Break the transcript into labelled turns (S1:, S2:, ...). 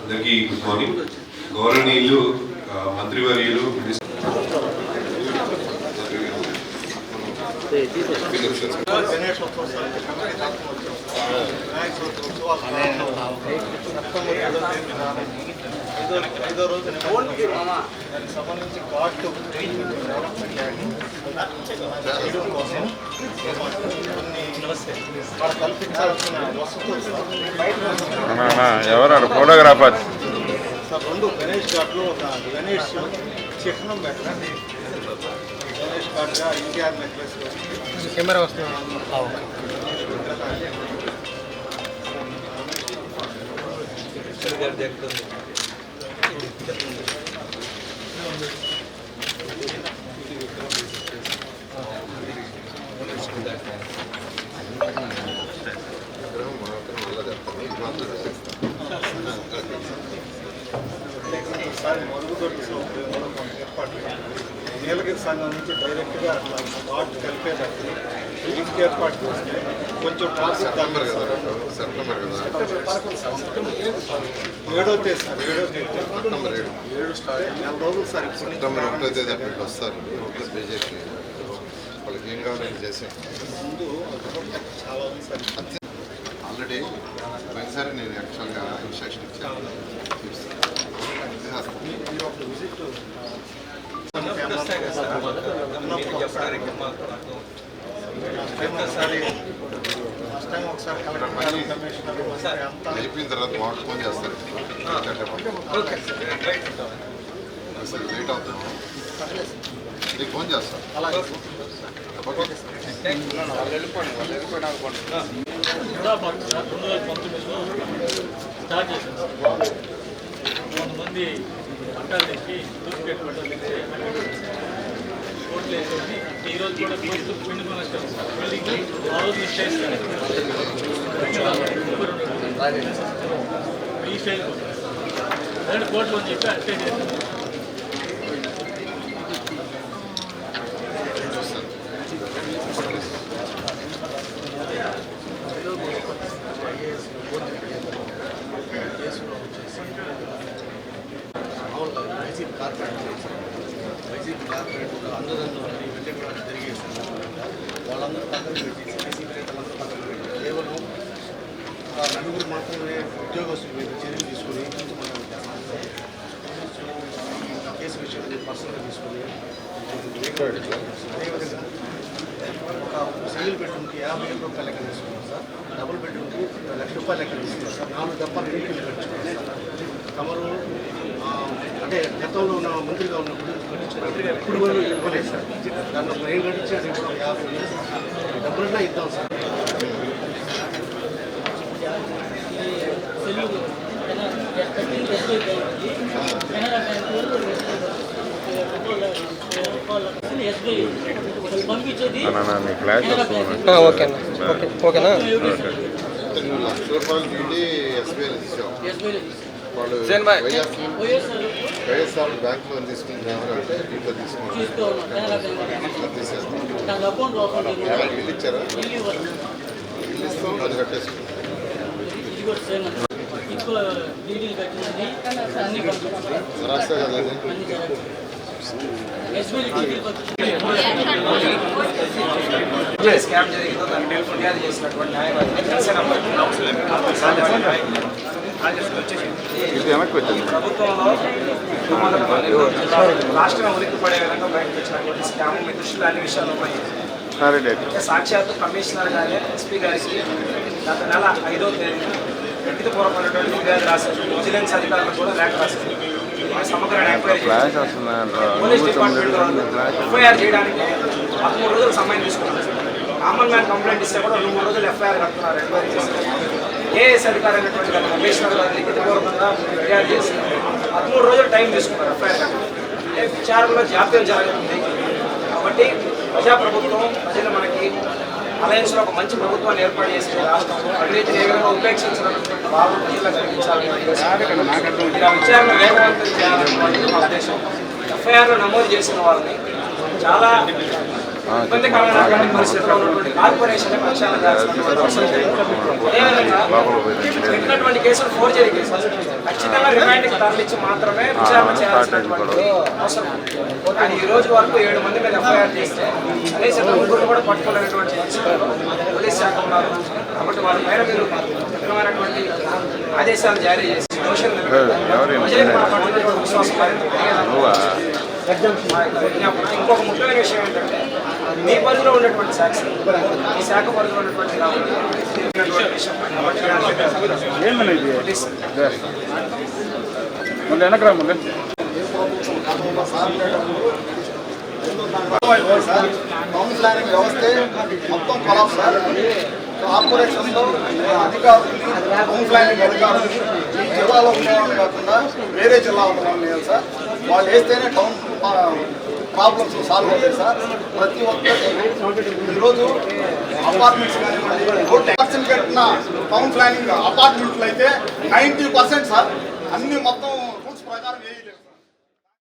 S1: అందరికీ good morning. గౌరవనీయులు మంత్రివర్యులు మినిస్టర్
S2: ఐదో రోజు దానికి సంబంధించి చేయడం కోసం కొన్ని వాళ్ళు కల్పించాల్సిన వసతులు సార్
S3: ఎవరు ఫోటోగ్రాఫర్.
S2: సార్ రెండు గణేష్ ఘాట్లో ఒక గణేష్ చిహ్నం పెట్టండి. గణేష్ ఘాట్గా ఎన్టీఆర్ నెక్లెస్
S4: కెమెరా వస్తుంది
S2: ఈసారి మరుగుదొడ్డి సౌకర్యం కూడా కొంత ఏర్పాటు చేయాలి. నీలగిరి సంఘం నుంచి డైరెక్ట్గా ఘాట్ కలిపేటట్టు లిఫ్ట్ ఏర్పాటు చేస్తే కొంచెం ట్రాఫిక్ ఏడో తేదీ సార్ ఏడో తేదీ.
S5: సెప్టెంబర్ ఏడు.
S2: ఏడు స్టార్ట్ నెల రోజులు సార్
S5: సెప్టెంబర్ ఒకటో తేదీ అక్కడికి వస్తారు. ఒకటో బీజేపీ వాళ్ళకి ఏం కావాలని చేసాం.
S2: ముందు చాలా ఉంది సార్.
S5: ఆల్రెడీ పోయినసారి నేను యాక్చువల్గా ఇన్స్ట్రక్షన్ ఇచ్చాను.
S2: ఫస్ట్ టైం ఒకసారి
S5: అయిపోయిన తర్వాత మాకు ఫోన్ చేస్తారు అసలు లేట్ అవుతాం నీకు ఫోన్ చేస్తాను
S2: అలాగే
S5: ఓకే
S4: హైదరాబాద్ సార్ రెండు వేల పంతొమ్మిదిలో స్టార్ట్ చేశాను కొంతమంది పట్టాలు తెచ్చి డూప్లికేట్ పట్టాలు తెచ్చి. కోట్లు వేసేసి ఈ రోజు కూడా కోర్టు సార్ బిల్డింగ్ ఆ రోజు అని చెప్పి అట్టే చేశాను
S2: వాళ్ళందరూ పక్కన పెట్టేసి వైసీపీ నేతలందరూ పక్కన పెట్టి కేవలం నలుగురు మాత్రమే ఉద్యోగస్తుల మీద చర్యలు తీసుకొని కేసు విషయాన్ని పర్సనల్గా తీసుకొని అదేవిధంగా ఒక సింగిల్ బెడ్రూమ్కి యాభై ఏడు రూపాయలు లెక్క తీసుకున్నాం సార్ డబుల్ బెడ్రూమ్కి లక్ష రూపాయలు లెక్క తీసుకున్నాం సార్ నాలుగు డబ్బాలు నీళ్ళు కట్టించుకున్నాం సార్ తమరు అంటే గతంలో ఉన్న మంత్రిగా ఉన్నప్పుడు కట్టించుకున్నారు ఇప్పుడు కూడా ఇవ్వలేదు సార్ దాంట్లో బ్రెయిన్ కట్టించేది ఇప్పుడు ఒక యాభై వేలు. డబ్బులన్నా ఇద్దాం సార్
S4: పంపించేది
S3: నీ క్లాస్
S4: ఓకే అన్న ఓకే ఓకేనా
S5: నువ్వు లక్ష రూపాయలు నుండి ఎస్బీఐలో తీసావు వాళ్ళు వైఎస్ఆర్ వైఎస్ఆర్ బ్యాంక్ లోన్ తీసుకుంటున్నారు అంటే
S4: ఓపెన్
S5: వాళ్ళకి ఇల్లు ఇచ్చారా
S4: ఇల్లు
S5: ఇస్తాం అది కట్టేసుకుంటాం రాస్తా కదా
S6: స్కామ్ జరిగిందో దాన్ని ఫిర్యాదు చేసినటువంటి న్యాయవాది.
S3: ఇది వెనక్కి వచ్చింది
S6: రాష్ట్రం ఉనికి పడే విధంగా బయటకు స్కామ్ దృష్టిలో అన్ని విషయాలు ఉన్నాయి సాక్షాత్తు కమిషనర్ గారే ఎస్పీ గారికి గత నెల ఐదో తేదీన వ్యక్తిపూర్వకమైనటువంటి ఫిర్యాదు రాశారు. విజిలెన్స్ అధికారులకు కూడా లేఖ రాశారు. సమగ్ర పోలీస్ డిపార్ట్మెంట్ వాళ్ళు ఎఫ్ఐఆర్ చేయడానికి పదమూడు రోజులు సమయం తీసుకున్నారు. కామన్ మ్యాన్ కంప్లైంట్ ఇస్తే కూడా రెండు మూడు రోజులు ఎఫ్ఐఆర్ కడుతున్నారు. ఎంక్వైరీ చేసి ఏఎస్ అధికారి అయినటువంటి గత కమిషనర్ గారు లిఖితపూర్వకంగా ఫిర్యాదు చేసి పదమూడు రోజులు టైం తీసుకున్నారు ఎఫ్ఐఆర్ అంటే విచారణలో జాప్యం జరుగుతుంది కాబట్టి ప్రజాప్రభుత్వం ప్రజలు మనకి అలయన్స్లో ఒక మంచి ప్రభుత్వాన్ని ఏర్పాటు చేసి రాష్ట్రంలో అవినీతిని ఏ విధంగా ఉపేక్షించడం భావం ప్రజలకు కలిగించాలని ఇలా విచారణ వేగవంతం చేయాలన్నటువంటి మా ఉద్దేశం. ఎఫ్ఐఆర్లో నమోదు చేసిన వాళ్ళని చాలా ఇబ్బందికరమైనటువంటి పరిస్థితిలో ఉన్నటువంటి కార్పొరేషన్ ప్రక్షాళన పెట్టినటువంటి కేసులు ఫోర్జరీ కేసులు ఖచ్చితంగా రిమాండ్కి తరలించి మాత్రమే విచారణ చేయాల్సినటువంటి అవసరం కానీ ఈ రోజు వరకు ఏడు మంది మీద ఎఫ్ఐఆర్ చేస్తే కనీసం ముగ్గురు కూడా పట్టుకోలేనటువంటి పోలీస్ శాఖ ఉన్నారు కాబట్టి వాళ్ళ పైన మీరు కఠినమైనటువంటి ఆదేశాలు జారీ చేసి విశ్వాసం మరింత ఇంకొక ముఖ్యమైన విషయం ఏంటంటే మీ పరిధిలో ఉన్నటువంటి శాఖ. ఈ శాఖ పరిధిలో ఉన్నటువంటి
S3: మళ్ళీ వెనకరా మళ్ళీ
S2: సార్ టౌన్ ప్లానింగ్ వ్యవస్థే మొత్తం కొలాప్ సార్. కార్పొరేషన్లో అధికారులు టౌన్ ప్లానింగ్ అధికారులు ఈ జిల్లాలో ఉండేవాళ్ళు కాకుండా వేరే జిల్లా ఉండేవాళ్ళు లేదు సార్. వాళ్ళు వేస్తేనే టౌన్ ప్రాబ్లమ్స్ సాల్వ్ అవుతాయి సార్. ప్రతి ఒక్కటి. ఈరోజు అపార్ట్మెంట్స్ ఫోర్టీ పర్సెంట్ కట్టిన టౌన్ ప్లానింగ్ అపార్ట్మెంట్లు అయితే నైంటీ పర్సెంట్ సార్. అన్ని మొత్తం రూల్స్ ప్రకారం వేయలేదు సార్.